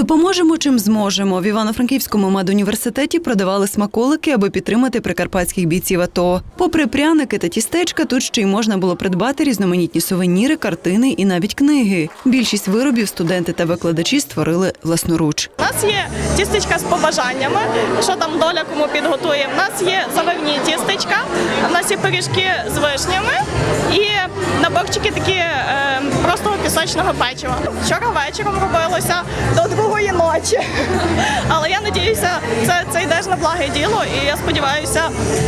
Допоможемо чим зможемо. В Івано-Франківському медуніверситеті продавали смаколики, аби підтримати прикарпатських бійців АТО. Попри пряники та тістечка, тут ще й можна було придбати різноманітні сувеніри, картини і навіть книги. Більшість виробів студенти та викладачі створили власноруч. У нас є тістечка з побажаннями, що там доля кому підготує. У нас є заливні тістечка, у нас є пиріжки з вишнями і наборчики такі е, простого пісочного печива. Вчора вечором робилося до другої ночі. Але я надіюся, це, це йде ж на благе діло, і я сподіваюся,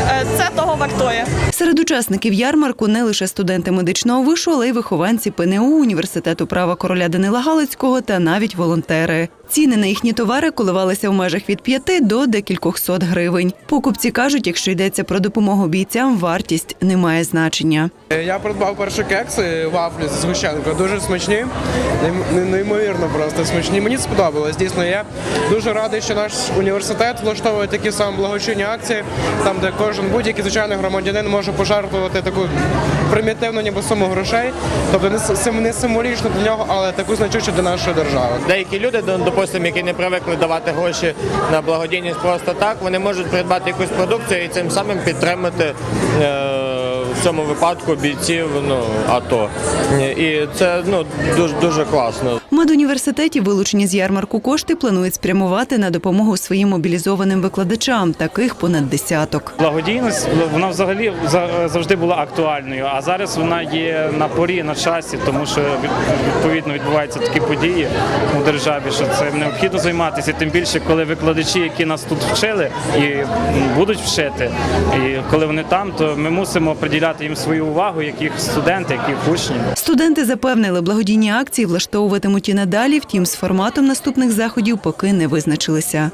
е, це того вартує. Серед учасників ярмарку не лише студенти медичного вишу, але й вихованці ПНУ університету права короля Данила Галицького та навіть волонтери. Ціни на їхні товари коливалися в межах від 5 до декількох сот гривень. Покупці кажуть, якщо йдеться про допомогу бійцям, вартість не має значення. Е, Я придбав перші кекси вафлі з згущенкою. Дуже смачні, неймовірно просто смачні. Мені сподобалось. Дійсно, я дуже радий, що наш університет влаштовує такі самі благочинні акції, там де кожен будь-який звичайний громадянин може пожертвувати таку примітивну ніби суму грошей, тобто не сим- не символічно для нього, але таку значущу для нашої держави. Деякі люди, до- допустимо, які не привикли давати гроші на благодійність просто так, вони можуть придбати якусь продукцію і цим самим підтримати е, в цьому випадку бійців ну, АТО. І це ну, дуже, дуже класно. Медуніверситеті вилучені з ярмарку кошти планують спрямувати на допомогу своїм мобілізованим викладачам, таких понад десяток. Благодійність вона взагалі за- завжди була актуальною, а зараз вона є на порі, на часі, тому що відповідно відбуваються такі події у державі, що це необхідно займатися. Тим більше, коли викладачі, які нас тут вчили і будуть вчити, і коли вони там, то ми мусимо приділяти їм свою увагу, як їх студенти, як їх учні. Студенти запевнили, благодійні акції влаштовуватимуть і надалі, втім, з форматом наступних заходів поки не визначилися.